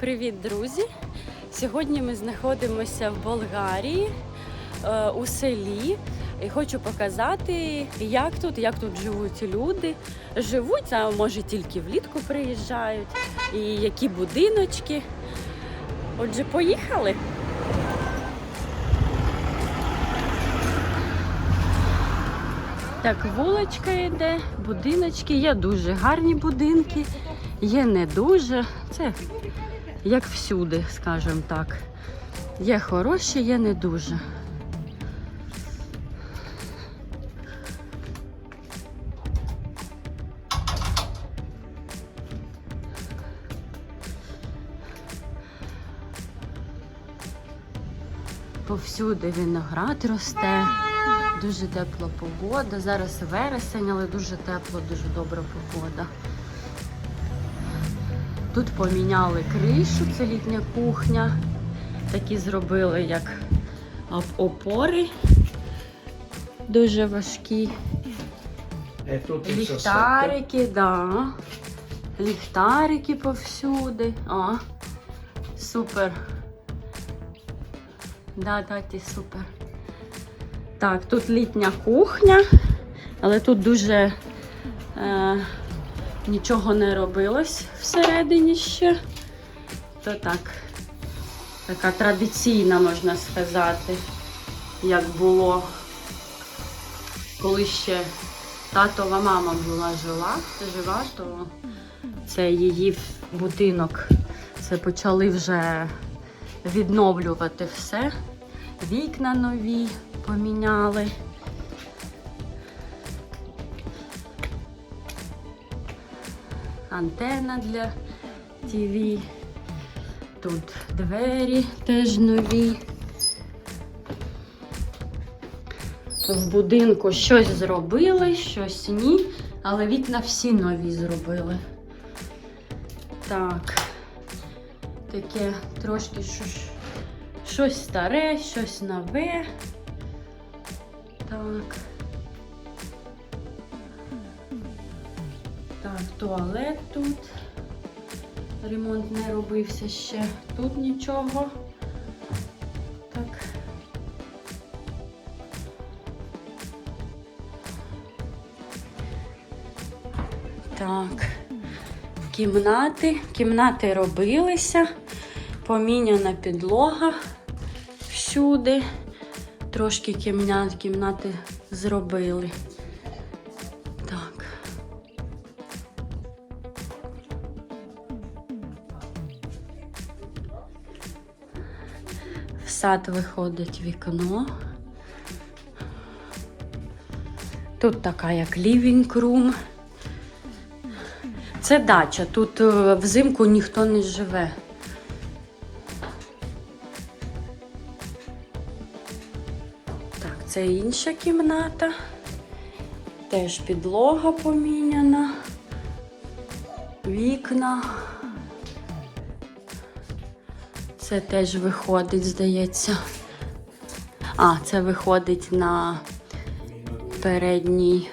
Привіт, друзі! Сьогодні ми знаходимося в Болгарії е, у селі. І хочу показати, як тут, як тут живуть люди. Живуть, а може тільки влітку приїжджають, і які будиночки. Отже, поїхали. Так, вуличка йде, будиночки, є дуже гарні будинки, є не дуже. Це як всюди, скажімо так. Є хороші, є не дуже. Повсюди виноград росте, дуже тепла погода. Зараз вересень, але дуже тепло, дуже добра погода. Тут поміняли кришу, це літня кухня. Такі зробили як опори. Дуже важкі. Sostetto. Ліхтарики, да. Ліхтарики повсюди. О, супер. Да, да, ти супер. Так, тут літня кухня, але тут дуже е, нічого не робилось всередині ще. То так, така традиційна, можна сказати, як було, коли ще татова мама була жила, жива, то це її будинок. Це почали вже відновлювати все. Вікна нові поміняли. Антенна для ТВ. Тут двері теж нові. В будинку щось зробили, щось ні, але вікна всі нові зробили. Так, таке трошки щось, щось старе, щось нове. Так. Так, туалет тут. Ремонт не робився ще. Тут нічого. Так. Так. Кімнати. Кімнати робилися. Поміняна підлога всюди. Трошки кімнат, кімнати зробили. Сад виходить вікно. Тут така як living room. Це дача. Тут е, взимку ніхто не живе. Так, це інша кімната. Теж підлога поміняна. Вікна. Це теж виходить, здається. А, це виходить на передній,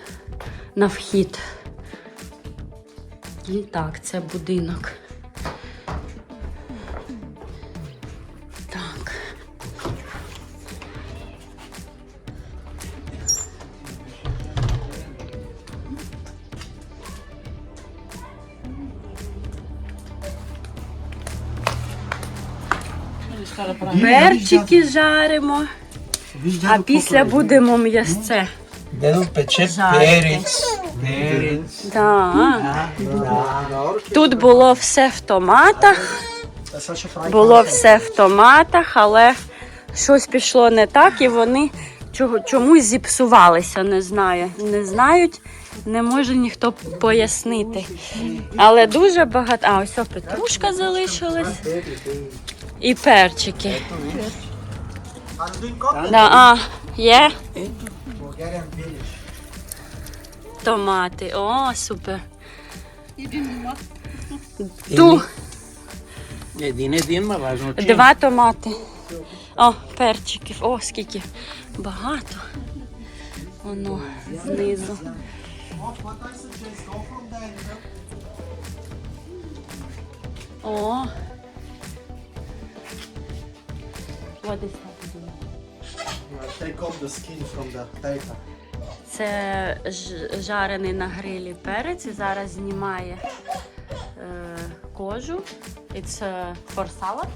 на вхід. І так, це будинок. Перчики жаримо, а після будемо м'ясце. Devo c'è Жарити. Перець. Перець. Да. Да. Тут було все в томатах. Було все в томатах, але щось пішло не так, і вони чомусь зіпсувалися. Не знаю. Не знають, не може ніхто пояснити. Але дуже багато. А, ось петрушка залишилась і перчики. Да, а, є томати. О, супер. Ту. Два томати. О, перчиків. О, скільки багато. Воно знизу. О, What is that doing? Take off the skin from the paper. Це ж- жарений на грилі перець. і Зараз знімає е, кожу. It's uh, for salad.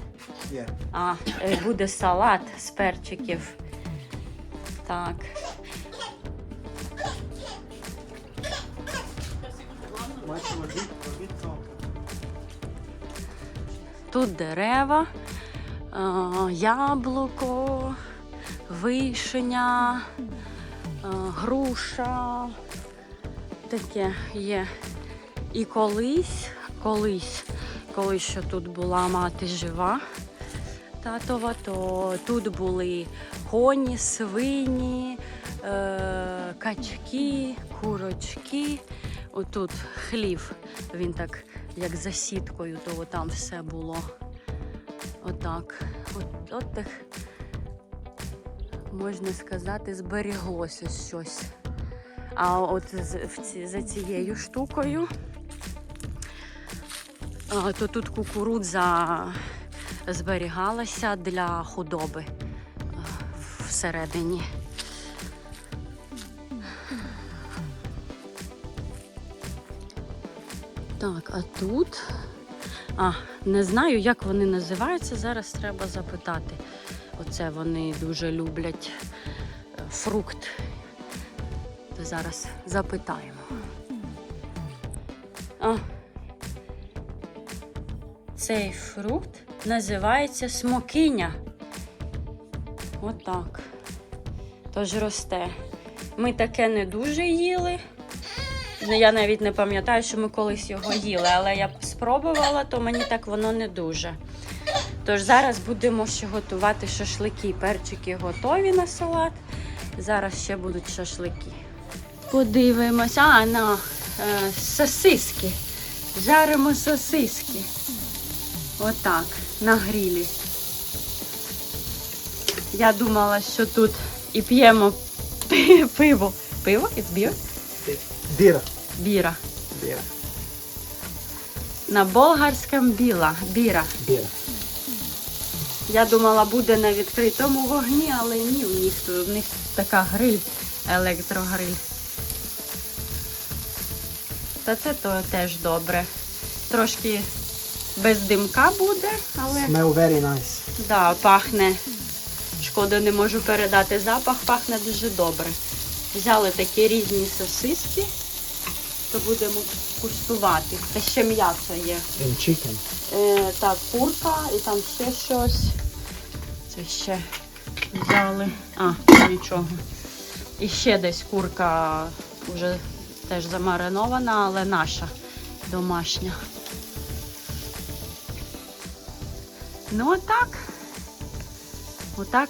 Yeah. А, е, буде салат з перчиків. Так. Might a bit, a bit top. Тут дерева, е, яблуко, вишня, е, груша. Таке є. І колись, колись, коли ще тут була мати жива татова, то тут були коні, свині, е, качки, курочки. Отут хлів, він так як за сіткою, то там все було. Отак. От, от так, можна сказати, зберіглося щось. А от за цією штукою, то тут кукурудза зберігалася для худоби всередині. Так, а тут. А, не знаю, як вони називаються. Зараз треба запитати. Оце вони дуже люблять е, фрукт. То зараз запитаємо. А, цей фрукт називається смокиня. Отак. Тож росте. Ми таке не дуже їли. Я навіть не пам'ятаю, що ми колись його їли, але я спробувала, то мені так воно не дуже. Тож зараз будемо ще готувати шашлики. Перчики готові на салат. Зараз ще будуть шашлики. Подивимося, а на е, сосиски. Жаримо сосиски. Отак, на грілі. Я думала, що тут і п'ємо пиво. Пиво? Beer? Beer. Біра. На болгарському біла. Біра. Beer. Я думала, буде на відкритому вогні, але ні, у них, у них така гриль, електрогриль. Та це то теж добре. Трошки без димка буде, але Smell very nice. да, пахне. Шкода, не можу передати запах, пахне дуже добре. Взяли такі різні сосиски, то будемо куштувати. Та ще м'ясо є. And chicken. Е, так, курка і там ще щось. Це ще взяли. А, нічого. І ще десь курка вже теж замаринована, але наша домашня. Ну, отак. Отак.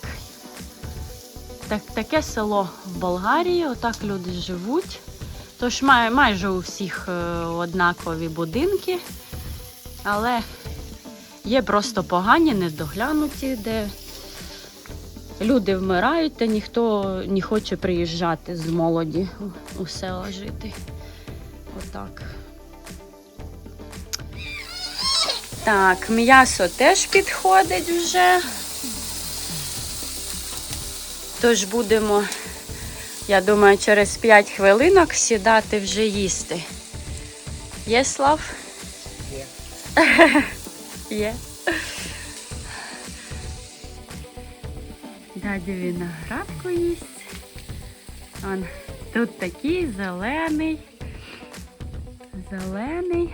Так, таке село в Болгарії, отак люди живуть. Тож май, майже у всіх е, однакові будинки. Але є просто погані, недоглянуті, де люди вмирають, та ніхто не хоче приїжджати з молоді у- села жити. Отак. Так, м'ясо теж підходить вже. Тож будемо, я думаю, через 5 хвилинок сідати вже їсти. Є Слав? Є. Дядя виноградку їсть. Он тут такий зелений. Зелений.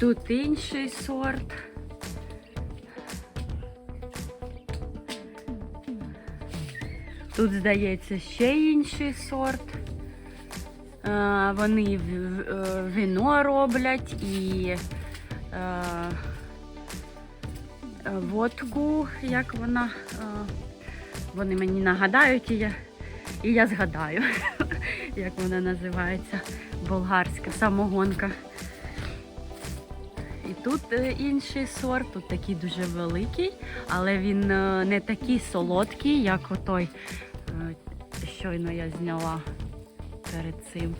Тут інший сорт. Тут, здається, ще інший сорт. Вони е, вино роблять і е, е, водку, як вона. Вони мені нагадають, і я, і я згадаю, як вона називається. Болгарська самогонка. І тут інший сорт, тут такий дуже великий, але він не такий солодкий, як отой, щойно я зняла перед цим.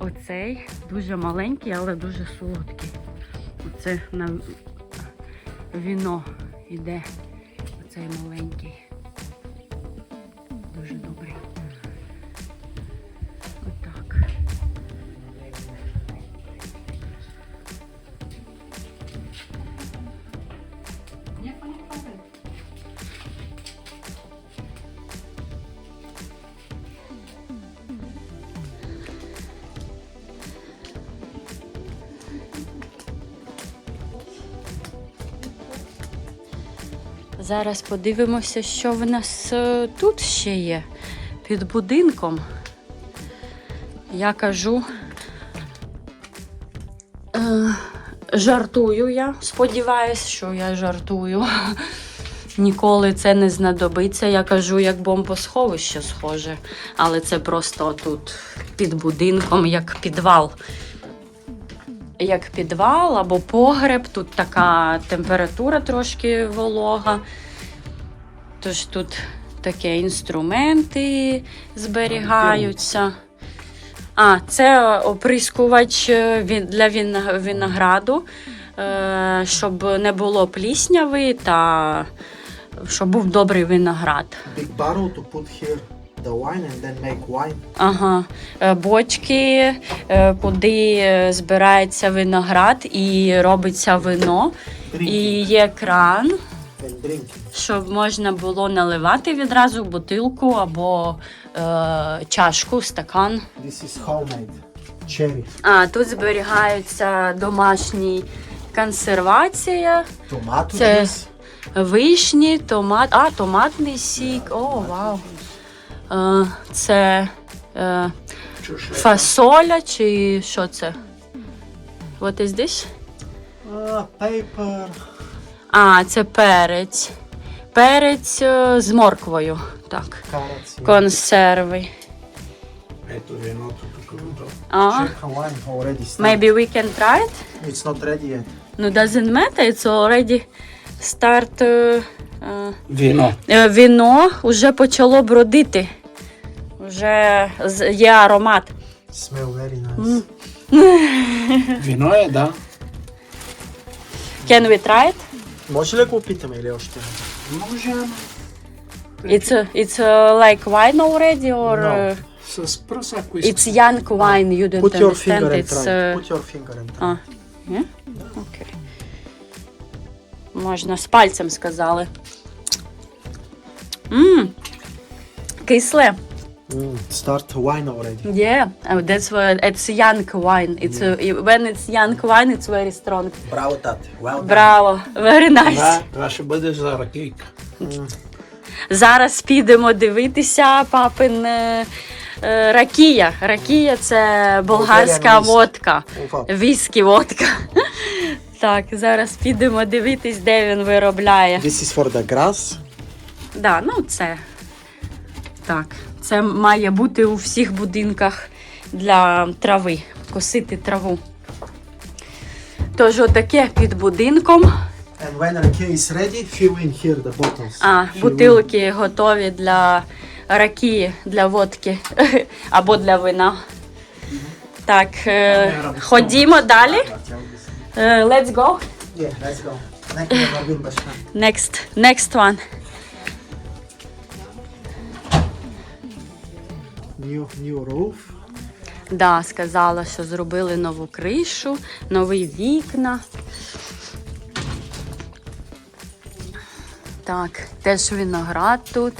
Оцей дуже маленький, але дуже солодкий. Оце на... віно йде Оцей маленький. Зараз подивимося, що в нас е, тут ще є під будинком. Я кажу, е, жартую я. Сподіваюсь, що я жартую. Ніколи це не знадобиться. Я кажу, як бомбосховище схоже, але це просто тут під будинком, як підвал. Як підвал або погреб, тут така температура трошки волога. Тож тут такі інструменти зберігаються. А, це оприскувач е, для винограду, е, щоб не було плісняви та щоб був добрий виноград. Big barrel to put here the wine and then make wine. Ага, Е, бочки, е, куди е, збирається виноград і робиться вино. І є кран, and drink. щоб можна було наливати відразу в бутилку або е, чашку, стакан. This is homemade. Cherry. А тут зберігаються домашні консервація, Tomato Це- juice. вишні, томат. А, томатний сік. О, вау. Е, це е, фасоля чи що це? What is this? Uh, paper. А, це перець. Перець е, з морквою. Так. Yeah. Консерви. Maybe we can try it? It's not ready yet. No, doesn't matter. It's already start. е, е, е, віно вже почало бродити. Вже є аромат. Smell very nice. Вино е, да. Can we try it? Може ли го опитаме или още? Може, It's, uh, it's uh, like wine already or No. uh, it's young wine you don't Put your understand. finger and It's, try. uh, Put your finger and try. А, є? Окей. Можна з пальцем сказали. Мм. Кисле. Mm, start wine already. Yeah, uh, that's why it's young wine. It's uh, when it's young wine, it's very strong. Браво, тате. Well done. Браво, very nice. Това, това ще бъде за ракийка. Зараз підемо дивитися папин е, е, ракія. Ракія це болгарська водка. Віскі водка. Так, зараз підемо дивитись, де він виробляє. This is for the grass. Да, ну це так. Це має бути у всіх будинках для трави, косити траву. Тож отаке під будинком. And when raki is ready, fill in here the bottles. А, бутилки готові для ракії, для водки або для вина. Так, е, ходімо далі. Е, let's go. Yeah, let's go. Next, next one. New, new roof. Да, сказала, що зробили нову кришу, нові вікна. Так, теж виноград тут.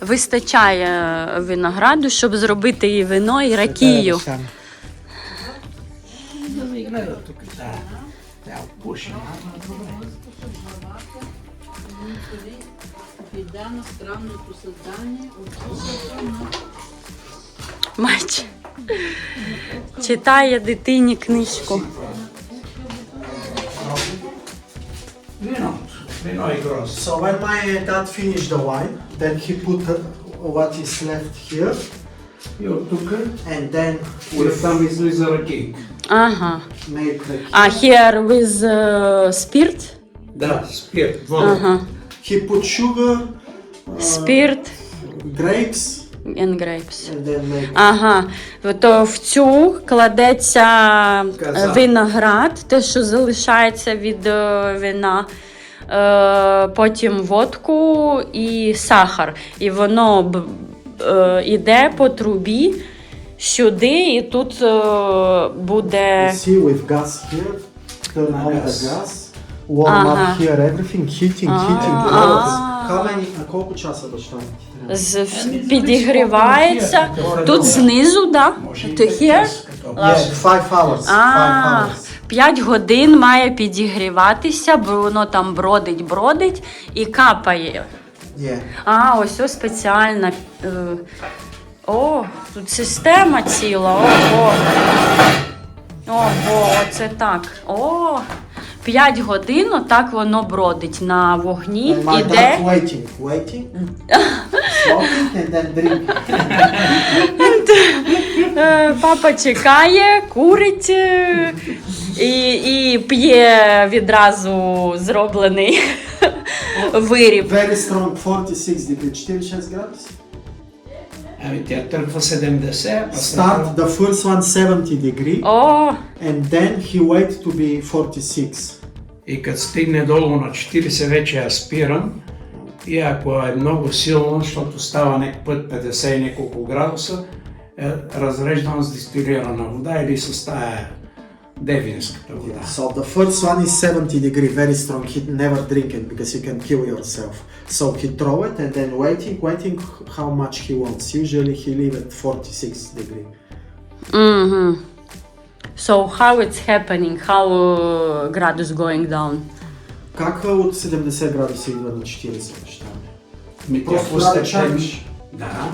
Вистачає винограду, щоб зробити і вино, і ракію. Мач. Читає дитині книжку. So when my dad finished the wine, then he put what is left here, И от тук, and then with там излиза ракийка. Ага. make the А here with uh, spirit? Да, вода. Ага. he put sugar, Spirit. grapes, and grapes. and then Ага, то в цю кладеться е, Казан. виноград, те, що залишається від е, вина, е, потім водку і сахар. І воно йде по трубі сюди, і тут буде. See with gas here, turn on the Gas. Warm Ага. up here, everything. How- many, а колко часа з- підігрівається. Тут знизу, да? To here? Yeah, five hours, five А, hours. 5 годин має підігріватися, бо воно там бродить, бродить і капає. Yeah. А, ось ось спеціальна. е, О, тут система ціла. Ого. Ого, оце так. О, 5 годин отак воно бродить на вогні. My Іде. dad waiting, waiting, smoking and then drinking. Е, Папа чекає, курить е, і, і п'є відразу зроблений виріб. Very strong 46 degree, 46 градуси. Ами тя тръгва 70, а Start the first one 70 degree О, and then he wait to be 46. И като стигне долу на 40 вече я спирам. И ако е много силно, защото става някакъв път 50 и няколко градуса, е, разреждам с дистилирана вода или с тая девинската вода. So the first one is 70 degree, very strong. He never drink it because you can kill yourself. So he throw it and then waiting, waiting how much he wants. Usually he leave at 46 degree. Угу. So how it's happening? How uh, градус going down? Как от 70 градуса идва на 40 неща? Ми Просто да. Да.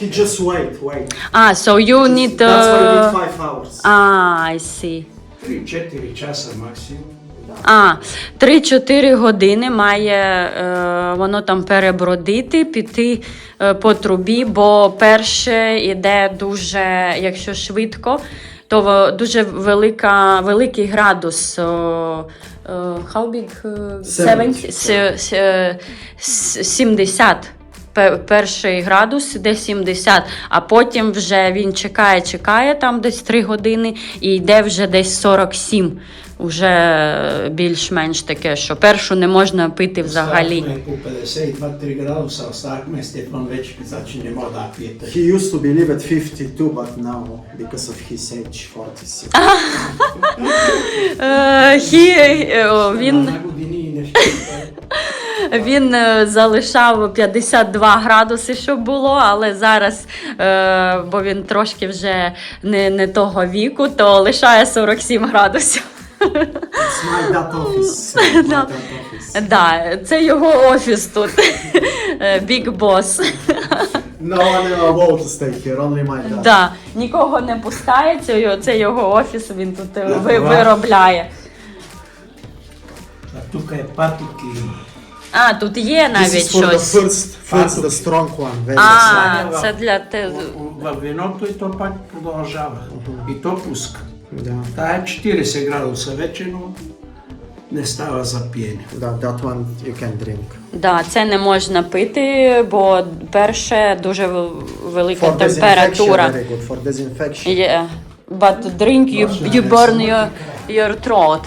He just wait, wait. А, so you need... That's why you Uh... need 5 hours. А, I see. 3-4 часа максимум. А, 3-4 години має е, воно там перебродити, піти е, по трубі, бо перше йде дуже, якщо швидко, то дуже велика, великий градус. о, е, how big? е, 70? С- с- е, с- 70. Пе- Перший градус іде 70, а потім вже він чекає, чекає там десь 3 години і йде вже десь 47. Уже більш-менш таке, що першу не можна пити взагалі. Оставахме по 52-3 градуса, оставахме Стефан вече каза, че не мога да пиете. He used to believe at 52, but now, because of his age, 46. Е, хі, е, він, Він е, залишав 52 градуси, щоб було, але зараз, е, бо він трошки вже не, не того віку, то лишає 47 градусів. It's my dad office. My No. office. Да, це його офіс тут. Big Boss. No one allowed to stay here, only my dad. Да, нікого не пускає, це, його- офіс, він тут е, виробляє. А тук е паток и... А, тут є This is for the first, first the strong one. Very А, це для те. В виното то пак продължава. И то пуска. Да. Тая е 40 градуса вече, но не става за пиене. Да, that one you can drink. Да, це не можна пити, бо перше дуже велика For температура. very good. For disinfection. Yeah. But drink you, you burn your, your throat.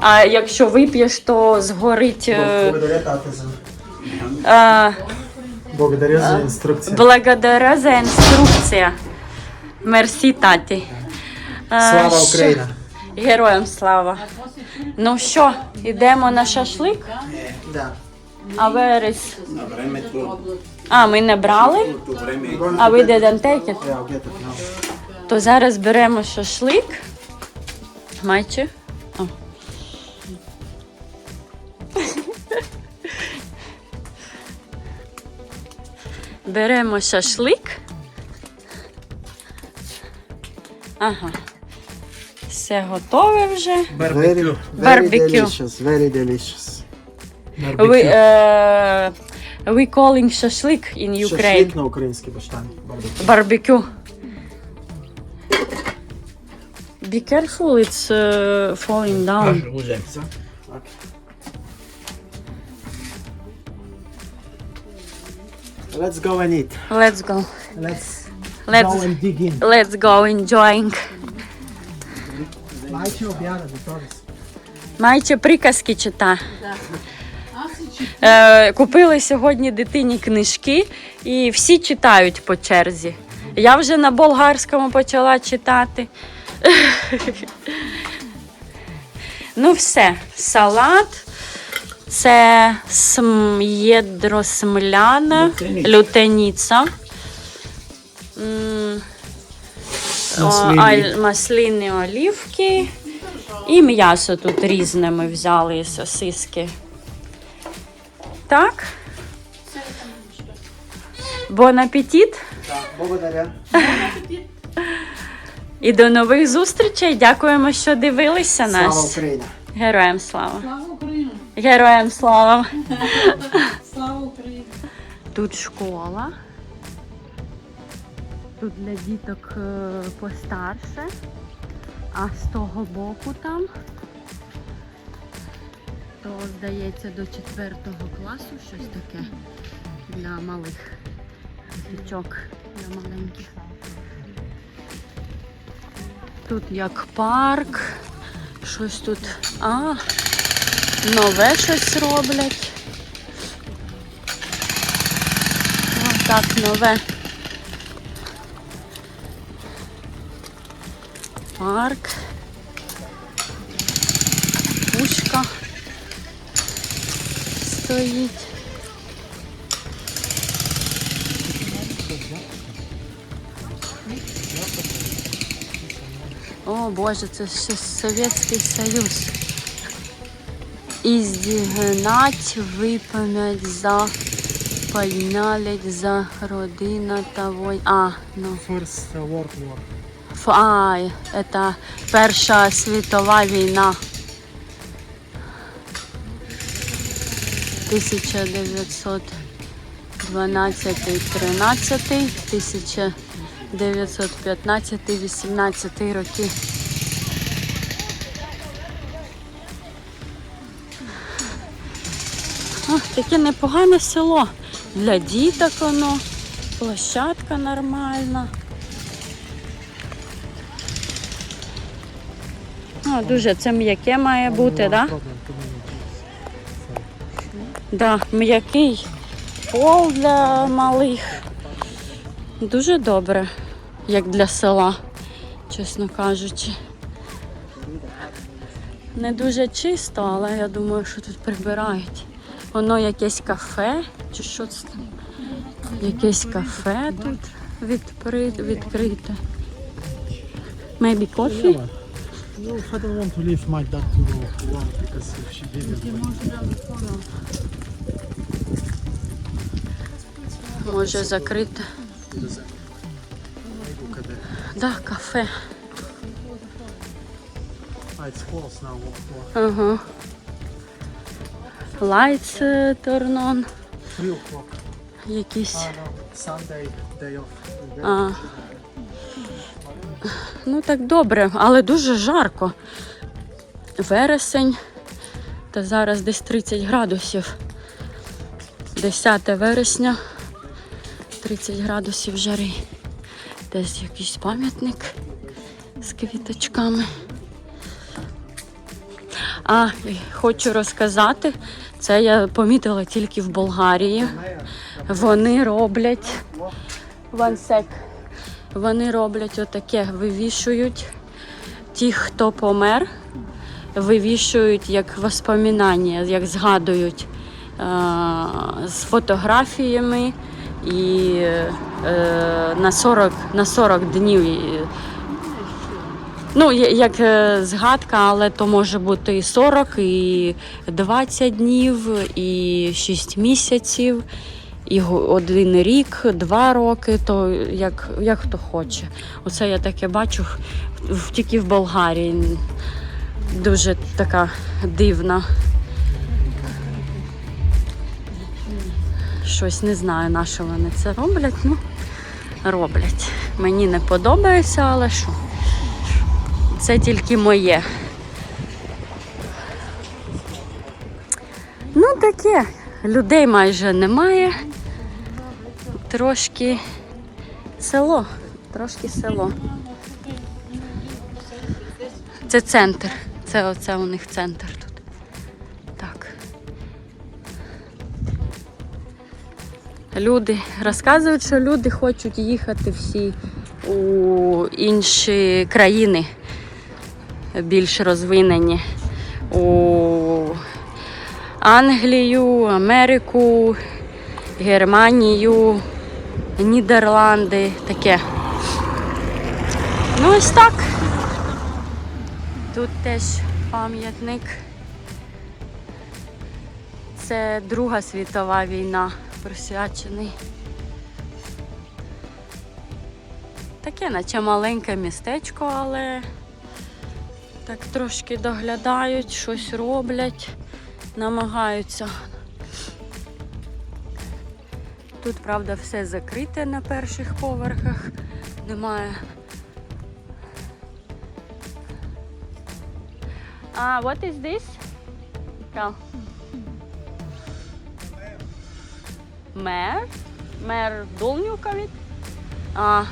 А якщо вип'єш, то згорить. е, Благодаря тате за... а, Благодаря за инструкция. Благодаря за інструкція. Мерсі, таті. Слава що- Україна! Героям слава. Ну що, йдемо на шашлик? Да. А верес. На времето, А, ми не брали? то време А ви didn't take it? То зараз беремо шашлик. Майче. О. Беремо шашлик. Ага. Все готове вже. Very delicious, very delicious. We, uh, we calling шашлик in Ukraine. Шашлик на український баштан. Barbecue. Barbecue. Be careful, it's uh, falling down. Може, Let's go and eat. Let's go. Let's, Let's- go and dig in. Let's go enjoying. Majče objave, Vitoris. Майче приказки чита. Е, купили сьогодні дитині книжки і всі читають по черзі. Я вже на болгарському почала читати. ну, все, салат. Це см... єдросмляна Лютеніця. Маслини. олівки. І м'ясо тут різне ми взяли, і сосиски. Так. Бон апетит Благодаря. і до нових зустрічей. Дякуємо, що дивилися Слава нас. Героям слава! Слава Україні! Героям слава! Слава Україні! Тут школа. Тут для діток е, постарше, а з того боку там, то здається до четвертого класу щось таке для малих діточок, для маленьких. Тут як парк, щось тут. А, нове щось роблять. О, так, нове. Парк. Пушка стоїть. О, Боже, це ще Совєтський Союз. Іздігнать, випам'ять за Пойнялять за родина того. А, ну. First World War. Ф- А, это Перша світова війна. 1912-13, 1915-18 роки. О, таке непогане село. Для діток воно, площадка нормальна. О, дуже це м'яке має бути, так? Да? Да, м'який пол для малих. Дуже добре, як для села, чесно кажучи. Не дуже чисто, але я думаю, що тут прибирають. Воно якесь кафе, чи що це там? Якесь кафе тут відпри- відкрите. Maybe coffee? No, I don't want to leave my dad to alone because if she didn't. Може закрите. That. Да, кафе. Ah, it's closed now. Lights е, turn on. Якісь. And А. Ну так добре, але дуже жарко. Вересень. Та зараз десь 30 градусів. 10 вересня. 30 градусів жари. Десь якийсь пам'ятник з квіточками. А, хочу розказати, це я помітила тільки в Болгарії. Вони роблять. One sec. Вони роблять отаке, вивішують ті, хто помер, вивішують як воспоминання, як згадують е- з фотографіями і е- на 40, на 40 днів. Ну, як е, згадка, але то може бути і 40, і 20 днів, і 6 місяців, і один рік, два роки, то як, як хто хоче. Оце я таке бачу тільки в Болгарії. Дуже така дивна. Щось не знаю, на що вони це роблять. Ну, роблять. Мені не подобається, але що? Це тільки моє. Ну, таке. Людей майже немає. трошки село. Трошки село. Це центр. Це оце у них центр тут. Так. Люди розказують, що люди хочуть їхати всі у інші країни більш розвинені. У Англію, Америку, Германію, Нідерланди, таке. Ну ось так. Тут теж пам'ятник. Це Друга світова війна присвячений. Таке, наче маленьке містечко, але так трошки доглядають, щось роблять, намагаються. Тут, правда, все закрите на перших поверхах. Немає. А, what is this? Ка. Мер? Мер Долнюковіт? А,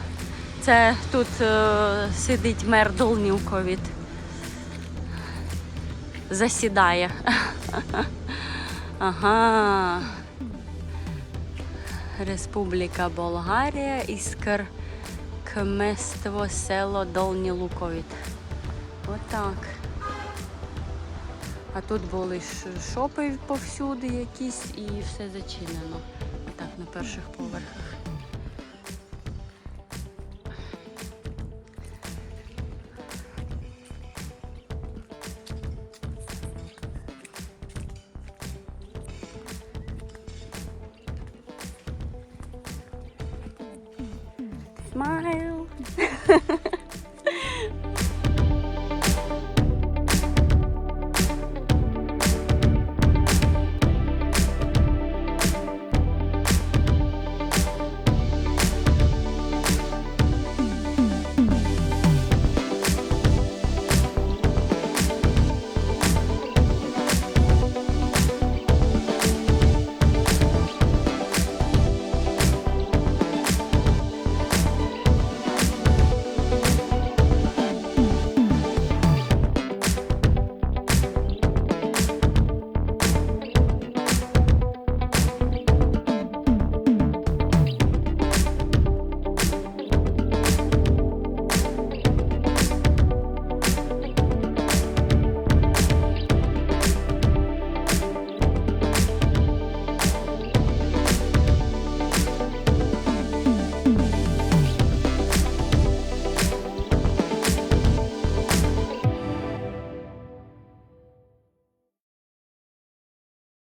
це тут е, сидить мер Долнюковіт. Засідає. Ага. Республіка Болгарія, Іскр Кмество, село Долні Луковіт. Отак. А тут були шопи повсюди якісь і все зачинено. Отак на перших поверхах.